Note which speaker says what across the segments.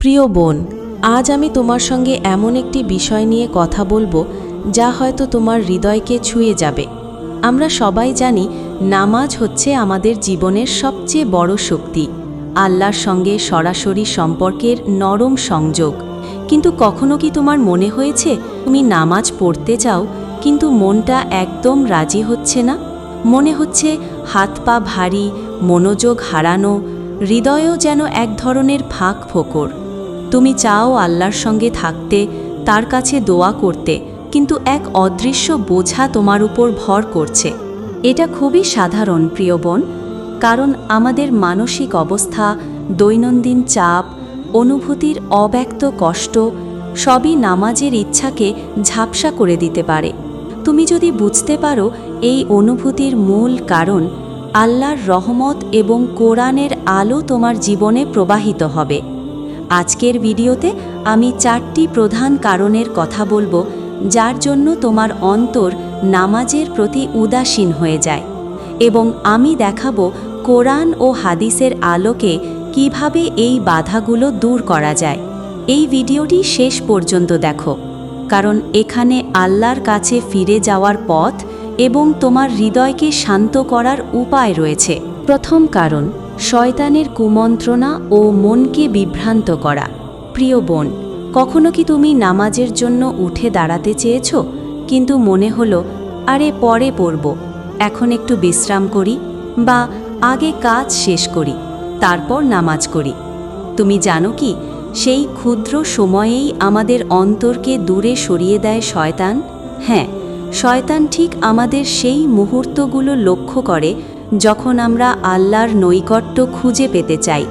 Speaker 1: প্রিয় বোন, আজ আমি তোমার সঙ্গে এমন একটি বিষয় নিয়ে কথা বলব যা হয়তো তোমার হৃদয়কে ছুঁয়ে যাবে। আমরা সবাই জানি নামাজ হচ্ছে আমাদের জীবনের সবচেয়ে বড় শক্তি, আল্লাহর সঙ্গে সরাসরি সম্পর্কের নরম সংযোগ। কিন্তু কখনো কি তোমার মনে হয়েছে তুমি নামাজ পড়তে চাও, কিন্তু মনটা একদম রাজি হচ্ছে না? মনে হচ্ছে হাত পা ভারী, মনোযোগ হারানো, হৃদয়ও যেন এক ধরনের ফাঁক ফোকর। তুমি চাও আল্লাহর সঙ্গে থাকতে, তার কাছে দোয়া করতে, কিন্তু এক অদৃশ্য বোঝা তোমার উপর ভর করছে। এটা খুবই সাধারণ, প্রিয় বোন, কারণ আমাদের মানসিক অবস্থা, দৈনন্দিন চাপ, অনুভূতির অব্যক্ত কষ্ট, সবই নামাজের ইচ্ছাকে ঝাপসা করে দিতে পারে। তুমি যদি বুঝতে পারো এই অনুভূতির মূল কারণ, আল্লাহর রহমত এবং কোরআনের আলো তোমার জীবনে প্রবাহিত হবে। আজকের ভিডিওতে আমি চারটি প্রধান কারণের কথা বলব, যার জন্য তোমার অন্তর নামাজের প্রতি উদাসীন হয়ে যায়। এবং আমি দেখাবো কোরআন ও হাদিসের আলোকে কীভাবে এই বাধাগুলো দূর করা যায়। এই ভিডিওটি শেষ পর্যন্ত দেখো, কারণ এখানে আল্লাহর কাছে ফিরে যাওয়ার পথ এবং তোমার হৃদয়কে শান্ত করার উপায় রয়েছে। প্রথম কারণ শয়তানের কুমন্ত্রণা ও মনকে বিভ্রান্ত করা। প্রিয় বোন, কখনো কি তুমি নামাজের জন্য উঠে দাঁড়াতে চেয়েছ? কিন্তু মনে হলো, আরে পরে পড়ব। এখন একটু বিশ্রাম করি বা আগে কাজ শেষ করি, তারপর নামাজ করি। তুমি জানো কি, সেই ক্ষুদ্র সময়েই আমাদের অন্তরকে দূরে সরিয়ে দেয় শয়তান? হ্যাঁ শয়তান ঠিক আমাদের সেই মুহূর্তগুলো লক্ষ্য করে যখন আমরা আল্লাহর নৈকট্য খুঁজে পেতে চাই।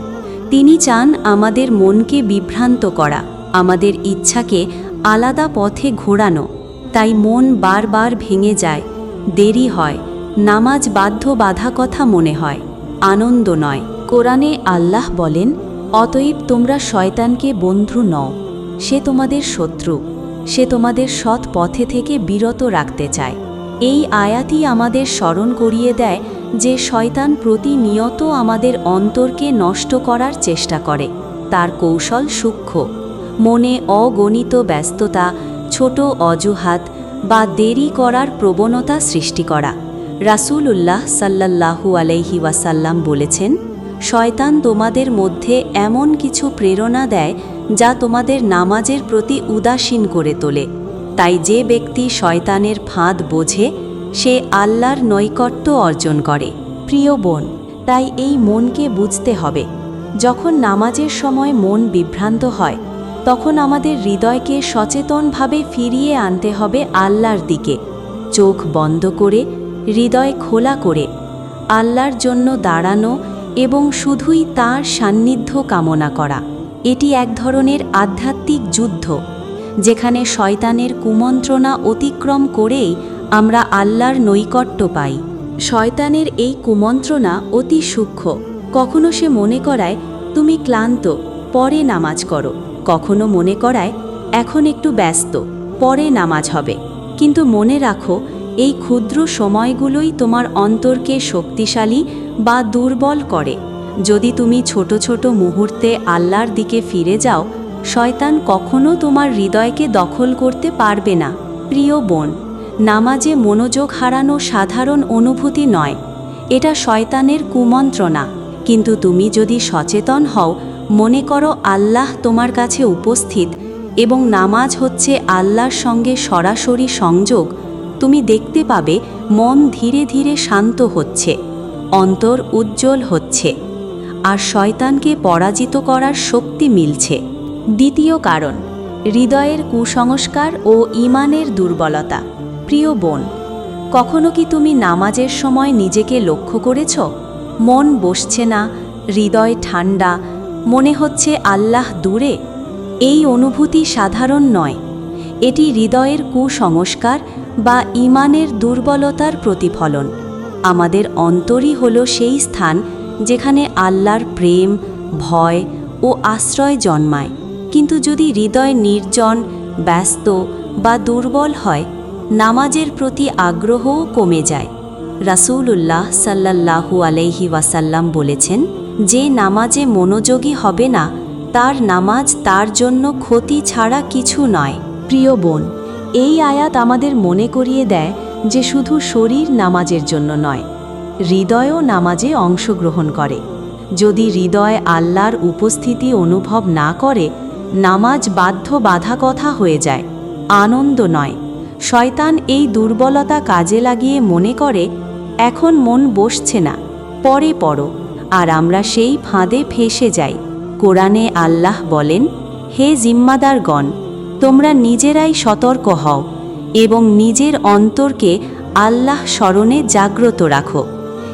Speaker 1: তিনি চান আমাদের মনকে বিভ্রান্ত করা, আমাদের ইচ্ছাকে আলাদা পথে ঘোরানো। তাই মন বারবার ভেঙে যায়, দেরি হয়, নামাজ বাধ্য বাধা কথা মনে হয়, আনন্দ নয়। কোরআনে আল্লাহ বলেন, অতএব তোমরা শয়তানকে বন্ধু নও, সে তোমাদের শত্রু, সে তোমাদের সৎ পথে থেকে বিরত রাখতে চায়। এই আয়াতই আমাদের স্মরণ করিয়ে দেয় যে শয়তান প্রতিনিয়ত আমাদের অন্তরকে নষ্ট করার চেষ্টা করে। তার কৌশল সূক্ষ্ম। মনে অগণিত ব্যস্ততা, ছোট অজুহাত বা দেরি করার প্রবণতা সৃষ্টি করা। রাসূল উল্লাহ সাল্লাল্লাহু আলাইহি ওয়াসাল্লাম বলেছেন, শয়তান তোমাদের মধ্যে এমন কিছু প্রেরণা দেয় যা তোমাদের নামাজের প্রতি উদাসীন করে তোলে। তাই যে ব্যক্তি শয়তানের ফাঁদ বোঝে, সে আল্লাহর নৈকট্য অর্জন করে। প্রিয় বোন, তাই এই মনকে বুঝতে হবে, যখন নামাজের সময় মন বিভ্রান্ত হয়, তখন আমাদের হৃদয়কে সচেতনভাবে ফিরিয়ে আনতে হবে আল্লাহর দিকে। চোখ বন্ধ করে, হৃদয় খোলা করে, আল্লাহর জন্য দাঁড়ানো এবং শুধুই তার সান্নিধ্য কামনা করা। এটি এক ধরনের আধ্যাত্মিক যুদ্ধ। যেখানে শয়তানের কুমন্ত্রণা অতিক্রম করেই আমরা আল্লাহর নৈকট্য পাই। শয়তানের এই কুমন্ত্রণা অতি সূক্ষ্ম। কখনো সে মনে করায়, তুমি ক্লান্ত, পরে নামাজ করো। কখনো মনে করায়, এখন একটু ব্যস্ত, পরে নামাজ হবে। কিন্তু মনে রাখো, এই ক্ষুদ্র সময়গুলোই তোমার অন্তরকে শক্তিশালী বা দুর্বল করে। যদি তুমি ছোট ছোট মুহূর্তে আল্লাহর দিকে ফিরে যাও শয়তান কখনো তোমার হৃদয়কে দখল করতে পারবে না। প্রিয় বোন, নামাজে মনোযোগ হারানো সাধারণ অনুভূতি নয়। এটা শয়তানের কুমন্ত্রণা। কিন্তু তুমি যদি সচেতন হও, মনে করো আল্লাহ তোমার কাছে উপস্থিত এবং নামাজ হচ্ছে আল্লাহর সঙ্গে সরাসরি সংযোগ, তুমি দেখতে পাবে মন ধীরে ধীরে শান্ত হচ্ছে, অন্তর উজ্জ্বল হচ্ছে, আর শয়তানকে পরাজিত করার শক্তি মিলছে। দ্বিতীয় কারণ, হৃদয়ের কুসংস্কার ও ইমানের দুর্বলতা। প্রিয় বোন, কখনো কি তুমি নামাজের সময় নিজেকে লক্ষ্য করেছ? মন বসছে না, হৃদয় ঠান্ডা, মনে হচ্ছে আল্লাহ দূরে। এই অনুভূতি সাধারণ নয়, এটি হৃদয়ের কুসংস্কার বা ইমানের দুর্বলতার প্রতিফলন। আমাদের অন্তরই হল সেই স্থান যেখানে আল্লাহর প্রেম, ভয় ও আশ্রয় জন্মায়। কিন্তু যদি হৃদয় নির্জন, ব্যস্ত বা দুর্বল হয়, নামাজের প্রতি আগ্রহও কমে যায়। রাসূলুল্লাহ সাল্লাল্লাহু আলাইহি ওয়াসাল্লাম বলেছেন, যে নামাজে মনোযোগী হবে না, তার নামাজ তার জন্য ক্ষতি ছাড়া কিছু নয়। প্রিয় বোন, এই আয়াত আমাদের মনে করিয়ে দেয় যে শুধু শরীর নামাজের জন্য নয়, হৃদয়ও নামাজে অংশগ্রহণ করে। যদি হৃদয় আল্লাহর উপস্থিতি অনুভব না করে নামাজ বাধ্য বাধা কথা হয়ে যায়। আনন্দ নয়। শয়তান এই দুর্বলতা কাজে লাগিয়ে মনে করে, এখন মন বসছে না, পরে পড়ো, আর আমরা সেই ফাঁদে ফেসে যাই। কোরআনে আল্লাহ বলেন, হে জিম্মাদারগণ, তোমরা নিজেরাই সতর্ক হও এবং নিজের অন্তরকে আল্লাহ স্মরণে জাগ্রত রাখো।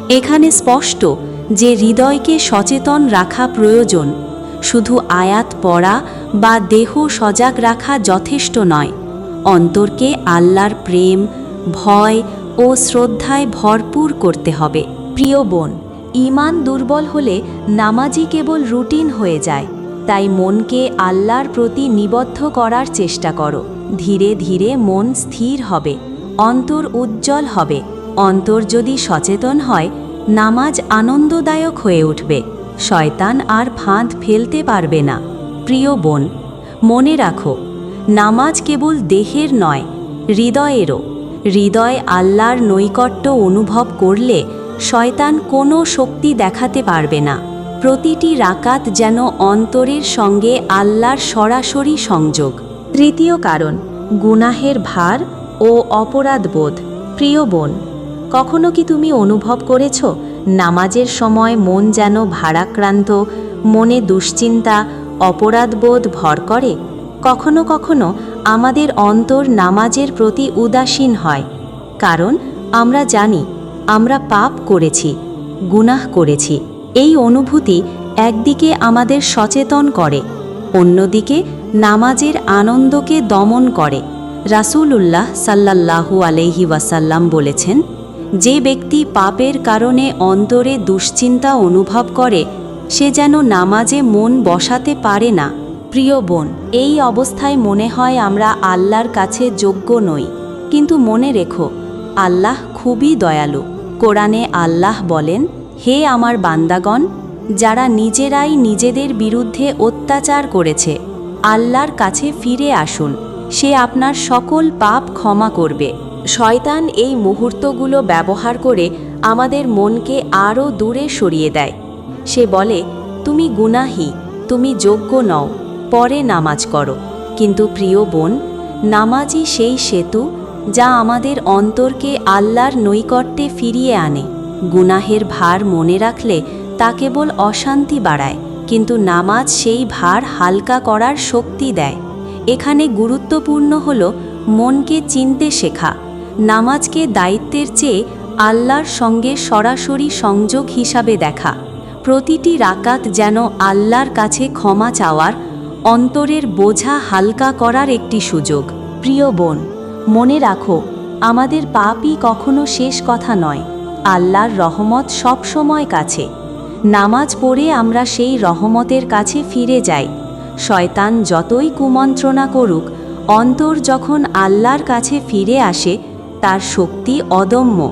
Speaker 1: এখানে স্পষ্ট যে হৃদয়কে সচেতন রাখা প্রয়োজন। শুধু আয়াত পড়া বা দেহ সজাগ রাখা যথেষ্ট নয়। অন্তরকে আল্লাহর প্রেম, ভয় ও শ্রদ্ধায় ভরপুর করতে হবে। প্রিয় বোন ইমান দুর্বল হলে নামাজি কেবল রুটিন হয়ে যায়। তাই মনকে আল্লাহর প্রতি নিবদ্ধ করার চেষ্টা করো। ধীরে ধীরে মন স্থির হবে, অন্তর উজ্জ্বল হবে। অন্তর যদি সচেতন হয়, নামাজ আনন্দদায়ক হয়ে উঠবে। শয়তান আর ফাঁদ ফেলতে পারবে না। প্রিয় বোন, মনে রাখো, নামাজ কেবল দেহের নয়, হৃদয়েরও। হৃদয় আল্লাহর নৈকট্য অনুভব করলে শয়তান কোনো শক্তি দেখাতে পারবে না। প্রতিটি রাকাত যেন অন্তরের সঙ্গে আল্লাহর সরাসরি সংযোগ। তৃতীয় কারণ, গুনাহের ভার ও অপরাধবোধ। প্রিয় বোন, কখনো কি তুমি অনুভব করেছ নামাজের সময় মন যেন ভারাক্রান্ত, মনে দুশ্চিন্তা, অপরাধবোধ ভর করে, কখনো কখনো আমাদের অন্তর নামাজের প্রতি উদাসীন হয়। কারণ আমরা জানি, আমরা পাপ করেছি, গুনাহ করেছি। এই অনুভূতি একদিকে আমাদের সচেতন করে, অন্যদিকে নামাজের আনন্দকে দমন করে। রাসূলুল্লাহ সাল্লাল্লাহু আলহি ওয়াসাল্লাম বলেছেন যে ব্যক্তি পাপের কারণে অন্তরে দুশ্চিন্তা অনুভব করে, সে যেন নামাজে মন বসাতে পারে না। প্রিয় বোন, এই অবস্থায় মনে হয় আমরা আল্লাহর কাছে যোগ্য নই। কিন্তু মনে রেখো, আল্লাহ খুবই দয়ালু। কোরআনে আল্লাহ বলেন, হে আমার বান্দাগণ, যারা নিজেরাই নিজেদের বিরুদ্ধে অত্যাচার করেছে, আল্লাহর কাছে ফিরে আসুন। সে আপনার সকল পাপ ক্ষমা করবে। শয়তান এই মুহূর্তগুলো ব্যবহার করে আমাদের মনকে আরও দূরে সরিয়ে দেয়। সে বলে, তুমি গুনাহি, তুমি যোগ্য নও, পরে নামাজ করো। কিন্তু প্রিয় বোন, নামাজই সেই সেতু যা আমাদের অন্তরকে আল্লাহর নৈকট্যে ফিরিয়ে আনে। গুনাহের ভার মনে রাখলে তা কেবল অশান্তি বাড়ায়, কিন্তু নামাজ সেই ভার হালকা করার শক্তি দেয়। এখানে গুরুত্বপূর্ণ হল মনকে চিনতে শেখা। নামাজকে দায়িত্বের চেয়ে আল্লাহর সঙ্গে সরাসরি সংযোগ হিসাবে দেখা। প্রতিটি রাকাত যেন আল্লাহর কাছে ক্ষমা চাওয়ার, অন্তরের বোঝা হালকা করার একটি সুযোগ। প্রিয় বোন, মনে রাখো, আমাদের পাপই কখনো শেষ কথা নয়। আল্লাহর রহমত সব সময় কাছে। নামাজ পড়ে আমরা সেই রহমতের কাছে ফিরে যাই। শয়তান যতই কুমন্ত্রণা করুক, অন্তর যখন আল্লাহর কাছে ফিরে আসে তার শক্তি অদম্য।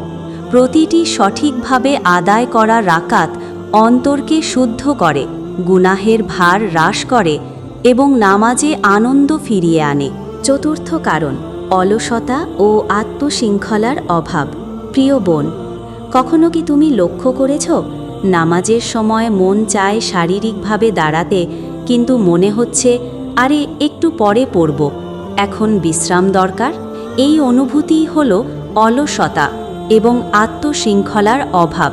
Speaker 1: প্রতিটি সঠিকভাবে আদায় করা রাকাত অন্তরকে শুদ্ধ করে, গুনাহের ভার হ্রাস করে এবং নামাজে আনন্দ ফিরিয়ে আনে। চতুর্থ কারণ, অলসতা ও আত্মশৃঙ্খলার অভাব। প্রিয় বোন, কখনো কি তুমি লক্ষ্য করেছ, নামাজের সময় মন চায় শারীরিকভাবে দাঁড়াতে, কিন্তু মনে হচ্ছে, আরে, একটু পরে পড়ব। এখন বিশ্রাম দরকার। এই অনুভূতি হল অলসতা এবং আত্মশৃঙ্খলার অভাব।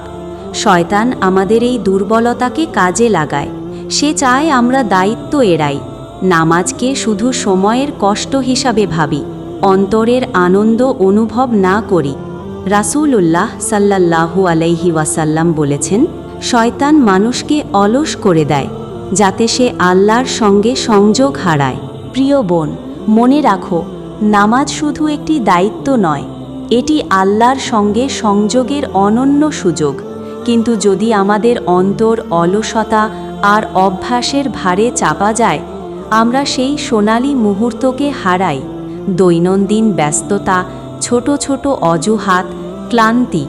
Speaker 1: শয়তান আমাদের এই দুর্বলতাকে কাজে লাগায়। সে চায় আমরা দায়িত্ব এড়াই। নামাজকে শুধু সময়ের কষ্ট হিসাবে ভাবি। অন্তরের আনন্দ অনুভব না করি। রাসূলুল্লাহ সাল্লাল্লাহু আলাইহি ওয়াসাল্লাম বলেছেন, শয়তান মানুষকে অলস করে দেয়, যাতে সে আল্লাহর সঙ্গে সংযোগ হারায়। প্রিয় বোন, মনে রাখো নামাজ শুধু একটি দায়িত্ব নয়, এটি আল্লাহর সঙ্গে সংযোগের অনন্য সুযোগ। কিন্তু যদি আমাদের অন্তর অলসতা আর অভ্যাসের ভারে চাপা যায়, আমরা সেই সোনালি মুহূর্তকে হারাই। দৈনন্দিন ব্যস্ততা, ছোট ছোট অজুহাত, ক্লান্তি,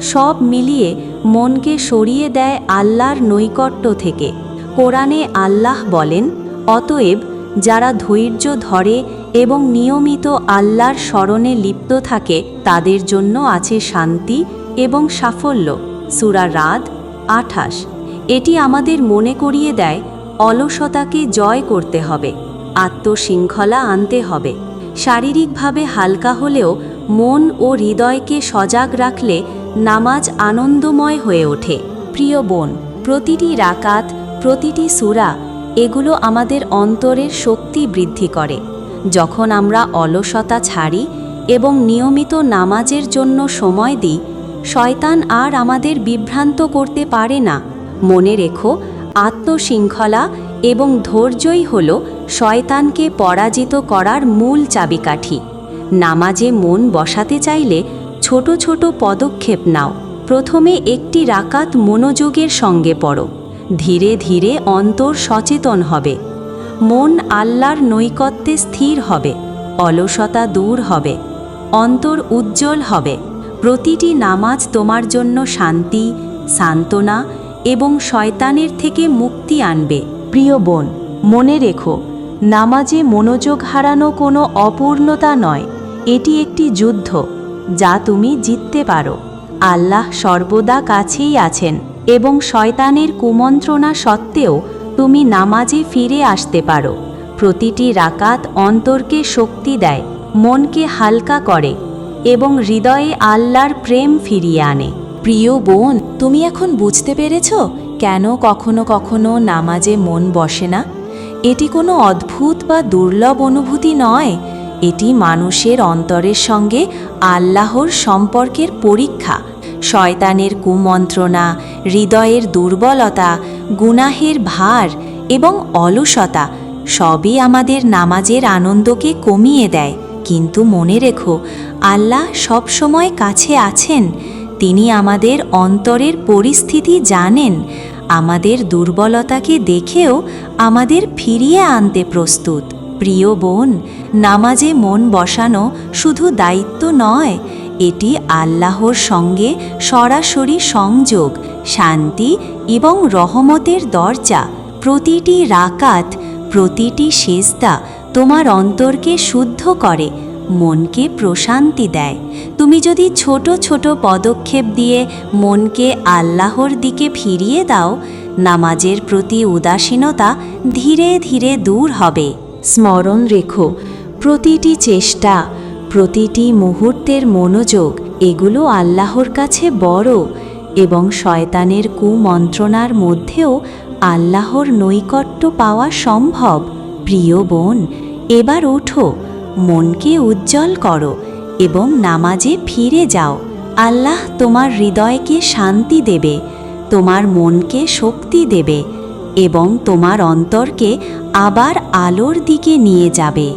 Speaker 1: সব মিলিয়ে মনকে সরিয়ে দেয় আল্লাহর নৈকট্য থেকে। কোরআনে আল্লাহ বলেন, অতএব যারা ধৈর্য ধরে এবং নিয়মিত আল্লাহর স্মরণে লিপ্ত থাকে, তাদের জন্য আছে শান্তি এবং সাফল্য। সুরা রাদ, আঠাশ। এটি আমাদের মনে করিয়ে দেয়, অলসতাকে জয় করতে হবে, আত্মশৃঙ্খলা আনতে হবে। শারীরিকভাবে হালকা হলেও মন ও হৃদয়কে সজাগ রাখলে নামাজ আনন্দময় হয়ে ওঠে। প্রিয় বোন, প্রতিটি রাকাত, প্রতিটি সুরা, এগুলো আমাদের অন্তরের শক্তি বৃদ্ধি করে। যখন আমরা অলসতা ছাড়ি এবং নিয়মিত নামাজের জন্য সময় দিই, শয়তান আর আমাদের বিভ্রান্ত করতে পারে না। মনে রেখো, আত্মশৃঙ্খলা এবং ধৈর্যই হল শয়তানকে পরাজিত করার মূল চাবিকাঠি। নামাজে মন বসাতে চাইলে ছোট ছোট পদক্ষেপ নাও। প্রথমে একটি রাকাত মনোযোগের সঙ্গে পড়ো। ধীরে ধীরে অন্তর সচেতন হবে। মন আল্লাহর নৈকত্যে স্থির হবে, অলসতা দূর হবে, অন্তর উজ্জ্বল হবে। প্রতিটি নামাজ তোমার জন্য শান্তি, সান্ত্বনা এবং শয়তানের থেকে মুক্তি আনবে। প্রিয় বোন, মনে রেখো, নামাজে মনোযোগ হারানো কোনো অপূর্ণতা নয়। এটি একটি যুদ্ধ, যা তুমি জিততে পারো। আল্লাহ সর্বদা কাছেই আছেন এবং শয়তানের কুমন্ত্রণা সত্ত্বেও তুমি নামাজে ফিরে আসতে পারো। প্রতিটি রাকাত অন্তরকে শক্তি দেয়, মনকে হালকা করে এবং হৃদয়ে আল্লাহর প্রেম ফিরিয়ে আনে। প্রিয় বোন, তুমি এখন বুঝতে পেরেছ কেন কখনো কখনো নামাজে মন বসে না? এটি কোনো অদ্ভুত বা দুর্লভ অনুভূতি নয়। এটি মানুষের অন্তরের সঙ্গে আল্লাহর সম্পর্কের পরীক্ষা। শয়তানের কুমন্ত্রণা, হৃদয়ের দুর্বলতা, গুনাহের ভার এবং অলসতা সবই আমাদের নামাজের আনন্দকে কমিয়ে দেয়। কিন্তু মনে রেখো, আল্লাহ সবসময় কাছে আছেন। তিনি আমাদের অন্তরের পরিস্থিতি জানেন। আমাদের দুর্বলতাকে দেখেও আমাদের ফিরিয়ে আনতে প্রস্তুত। প্রিয় বোন, নামাজে মন বসানো শুধু দায়িত্ব নয়, এটি আল্লাহর সঙ্গে সরাসরি সংযোগ, শান্তি এবং রহমতের দরজা। প্রতিটি রাকাত প্রতিটি সেজদা তোমার অন্তরকে শুদ্ধ করে, মনকে প্রশান্তি দেয়। তুমি যদি ছোট ছোট পদক্ষেপ দিয়ে মনকে আল্লাহর দিকে ফিরিয়ে দাও, নামাজের প্রতি উদাসীনতা ধীরে ধীরে দূর হবে। স্মরণ রেখো, প্রতিটি চেষ্টা, প্রতিটি মুহূর্তের মনোযোগ, এগুলো আল্লাহর কাছে বড় এবং শয়তানের কুমন্ত্রণার মধ্যেও আল্লাহর নৈকট্য পাওয়া সম্ভব। প্রিয় বোন, এবার ওঠো, মনকে উজ্জ্বল করো এবং নামাজে ফিরে যাও। আল্লাহ তোমার হৃদয়কে শান্তি দেবে, তোমার মনকে শক্তি দেবে এবং তোমার অন্তরকে আবার আলোর দিকে নিয়ে যাবে।